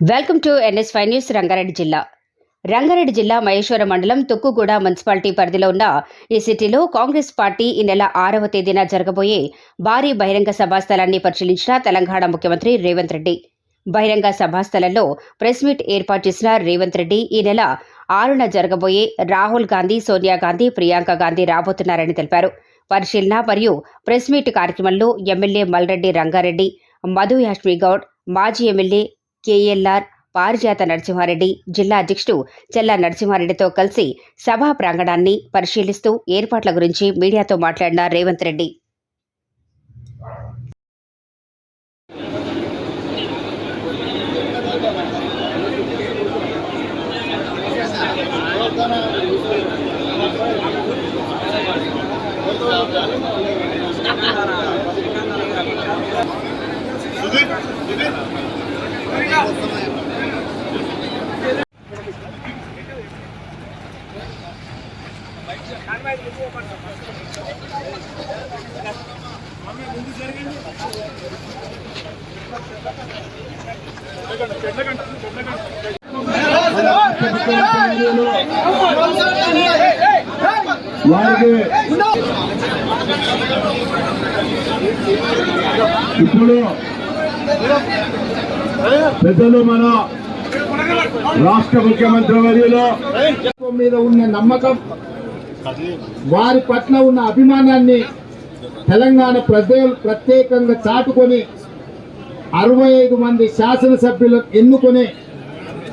Welcome to NS five news Rangareddy జిల్లా. రంగారెడ్డి జిల్లా మహేశ్వరం మండలం తుక్కుగూడ మున్సిపాలిటీ పరిధిలో ఉన్న ఈ సిటీలో కాంగ్రెస్ పార్టీ ఈ నెల ఆరవ తేదీన జరగబోయే భారీ బహిరంగ సభా స్థలాన్ని పరిశీలించిన తెలంగాణ ముఖ్యమంత్రి రేవంత్ రెడ్డి. బహిరంగ సభా స్థలంలో ప్రెస్ మీట్ ఏర్పాటు చేసిన రేవంత్ రెడ్డి ఈ నెల ఆరున జరగబోయే రాహుల్ గాంధీ సోనియా గాంధీ ప్రియాంక గాంధీ రాబోతున్నారని తెలిపారు. పరిశీలన మరియు ప్రెస్ మీట్ కార్యక్రమంలో ఎమ్మెల్యే మల్రెడ్డి రంగారెడ్డి మధు యాష్మి గౌడ్ మాజీ ఎమ్మెల్యే కేఎల్ఆర్ పారిజాత నరసింహారెడ్డి జిల్లా అధ్యక్షుడు చెల్లా నరసింహారెడ్డితో కలిసి సభా ప్రాంగణాన్ని పరిశీలిస్తూ ఏర్పాట్ల గురించి మీడియాతో మాట్లాడిన రేవంత్ రెడ్డి. వారికి ఇప్పుడు పెద్దలు మన రాష్ట్ర ముఖ్యమంత్రి వర్యులో మీద ఉన్న నమ్మకం వారి పట్ల ఉన్న అభిమానాన్ని తెలంగాణ ప్రజలు ప్రత్యేకంగా చాటుకొని అరవై ఐదు మంది శాసనసభ్యులను ఎన్నుకొని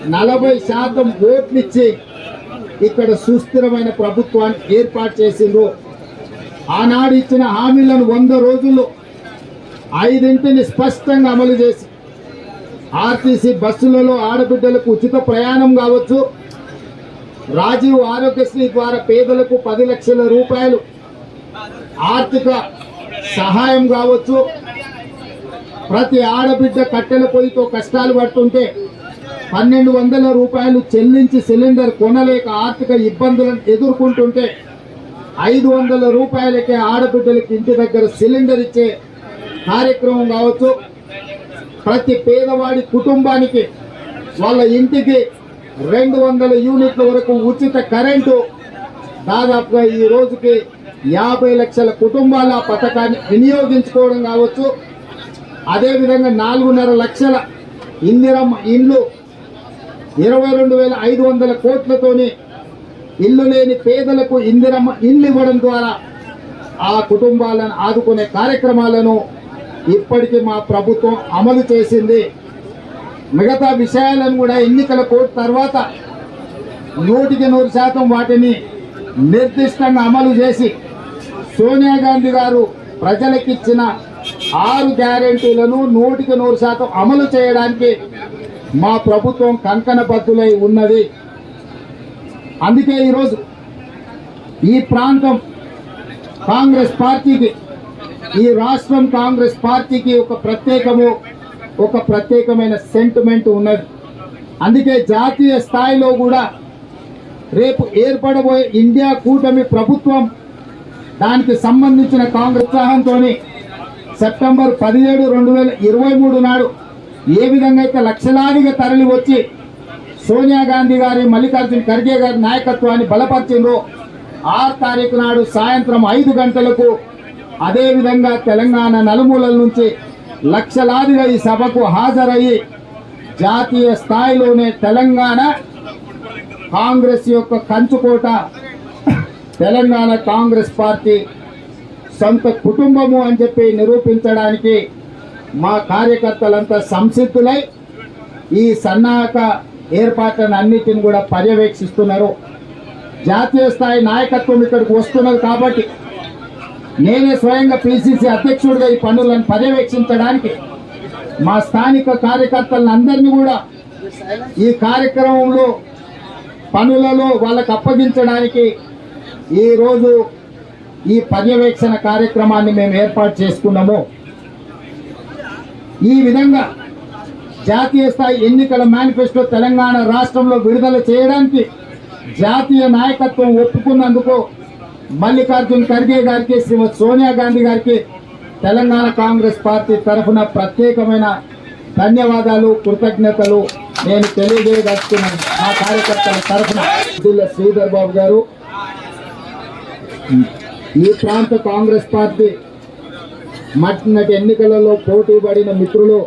నలభై శాతం ఓట్లిచ్చి ఇక్కడ సుస్థిరమైన ప్రభుత్వాన్ని ఏర్పాటు చేసిండ్రు. ఆనాడు ఇచ్చిన హామీలను వంద రోజులు ఐదింటిని స్పష్టంగా అమలు చేసి ఆర్టీసీ బస్సులలో ఆడబిడ్డలకు ఉచిత ప్రయాణం కావచ్చు రాజీవ్ ఆరోగ్యశ్రీ ద్వారా పేదలకు పది లక్షల రూపాయలు ఆర్థిక సహాయం కావచ్చు. ప్రతి ఆడబిడ్డ కట్టెల పొయ్యితో కష్టాలు పడుతుంటే పన్నెండు వందల రూపాయలు చెల్లించి సిలిండర్ కొనలేక ఆర్థిక ఇబ్బందులను ఎదుర్కొంటుంటే ఐదు వందల రూపాయలకే ఆడబిడ్డలకి ఇంటి దగ్గర సిలిండర్ ఇచ్చే కార్యక్రమం కావచ్చు. ప్రతి పేదవాడి కుటుంబానికి వాళ్ళ ఇంటికి రెండు వందల యూనిట్ల వరకు ఉచిత కరెంటు దాదాపుగా ఈ రోజుకి యాభై లక్షల కుటుంబాల పథకాన్ని వినియోగించుకోవడం కావచ్చు. అదేవిధంగా నాలుగున్నర లక్షల ఇందిరమ్మ ఇండ్లు ఇరవై రెండు వేల ఐదు వందల కోట్లతోని ఇల్లు లేని పేదలకు ఇందిరమ్మ ఇల్లు ఇవ్వడం ద్వారా ఆ కుటుంబాలను ఆదుకునే కార్యక్రమాలను ఇప్పటికీ మా ప్రభుత్వం అమలు చేసింది. మిగతా విషయాలను కూడా ఎన్నికల కోర్టు తర్వాత నూటికి నూరు శాతం వాటిని నిర్దిష్టంగా అమలు చేసి సోనియా గాంధీ గారు ప్రజలకిచ్చిన ఆరు గ్యారెంటీలను నూటికి నూరు శాతం అమలు చేయడానికి మా ప్రభుత్వం కంకణబద్ధులై ఉన్నది. అందుకే ఈరోజు ఈ ప్రాంతం కాంగ్రెస్ పార్టీకి ఈ రాష్ట్రం కాంగ్రెస్ పార్టీకి ఒక ప్రత్యేకము. ఒక ప్రత్యేకమైన సెంటిమెంట్ ఉన్నది. అందుకే జాతీయ స్థాయిలో కూడా రేపు ఏర్పడబోయే ఇండియా కూటమి ప్రభుత్వం దానికి సంబంధించిన కాంగ్రెస్ ఉత్సాహంతో సెప్టెంబర్ పదిహేడు రెండు వేల ఇరవై మూడు నాడు ఏ విధంగా అయితే లక్షలాదిగా తరలి వచ్చి సోనియా గాంధీ గారి మల్లికార్జున ఖర్గే గారి నాయకత్వాన్ని బలపరిచిందో ఆరు తారీఖు నాడు సాయంత్రం ఐదు గంటలకు అదేవిధంగా తెలంగాణ నలుమూలల నుంచి లక్షలాదిగా ఈ సభకు హాజరయ్యి జాతీయ స్థాయిలోనే తెలంగాణ కాంగ్రెస్ యొక్క కంచుకోట తెలంగాణ కాంగ్రెస్ పార్టీ సొంత కుటుంబము అని చెప్పి నిరూపించడానికి మా కార్యకర్తలంతా సంసిద్ధులై ఈ సన్నాహక ఏర్పాట్లను అన్నిటిని కూడా పర్యవేక్షిస్తున్నారు. జాతీయ స్థాయి నాయకత్వం ఇక్కడికి వస్తున్నది కాబట్టి నేనే స్వయంగా పిసిసి అధ్యక్షుడిగా ఈ పనులను పర్యవేక్షించడానికి మా స్థానిక కార్యకర్తలను అందరినీ కూడా ఈ కార్యక్రమంలో పనులలో వాళ్ళకు అప్పగించడానికి ఈరోజు ఈ పర్యవేక్షణ కార్యక్రమాన్ని మేము ఏర్పాటు చేసుకున్నాము. ఈ విధంగా జాతీయ స్థాయి ఎన్నికల మేనిఫెస్టో తెలంగాణ రాష్ట్రంలో విడుదల చేయడానికి జాతీయ నాయకత్వం ఒప్పుకున్నందుకు మల్లికార్జున్ ఖర్గే గారికి శ్రీమతి సోనియా గాంధీ గారికి తెలంగాణ కాంగ్రెస్ పార్టీ తరఫున ప్రత్యేకమైన ధన్యవాదాలు కృతజ్ఞతలు నేను తెలియజేయదలుచుకున్నాను మా కార్యకర్తల తరఫున. శ్రీధర్ బాబు గారు ఈ ప్రాంత కాంగ్రెస్ పార్టీ మట్టినటి ఎన్నికలలో పోటీ పడిన మిత్రులు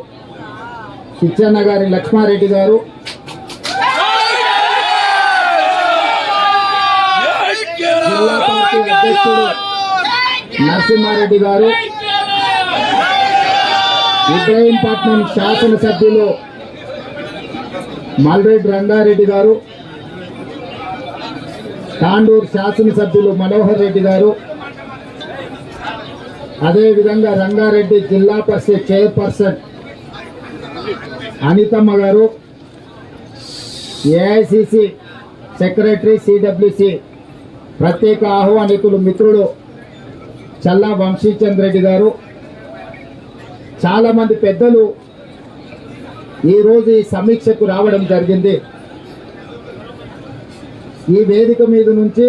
పిచ్చన్న గారి లక్ష్మారెడ్డి గారు పార్టీ అధ్యక్షుడు నరసింహారెడ్డి గారు. ఇబ్రహీంపట్నం శాసనసభ్యులు మల్రెడ్డి రంగారెడ్డి గారు. తాండూరు శాసనసభ్యులు మనోహర్ రెడ్డి గారు. అదేవిధంగా రంగారెడ్డి జిల్లా పరిషత్ చైర్పర్సన్ అనితమ్మ గారు. ఏఐసిసి సెక్రటరీ సిడబ్ల్యూసి ప్రత్యేక ఆహ్వానితులు మిత్రుడు చల్లా వంశీచంద్ రెడ్డి గారు. చాలామంది పెద్దలు ఈరోజు ఈ సమీక్షకు రావడం జరిగింది. ఈ వేదిక మీద నుంచి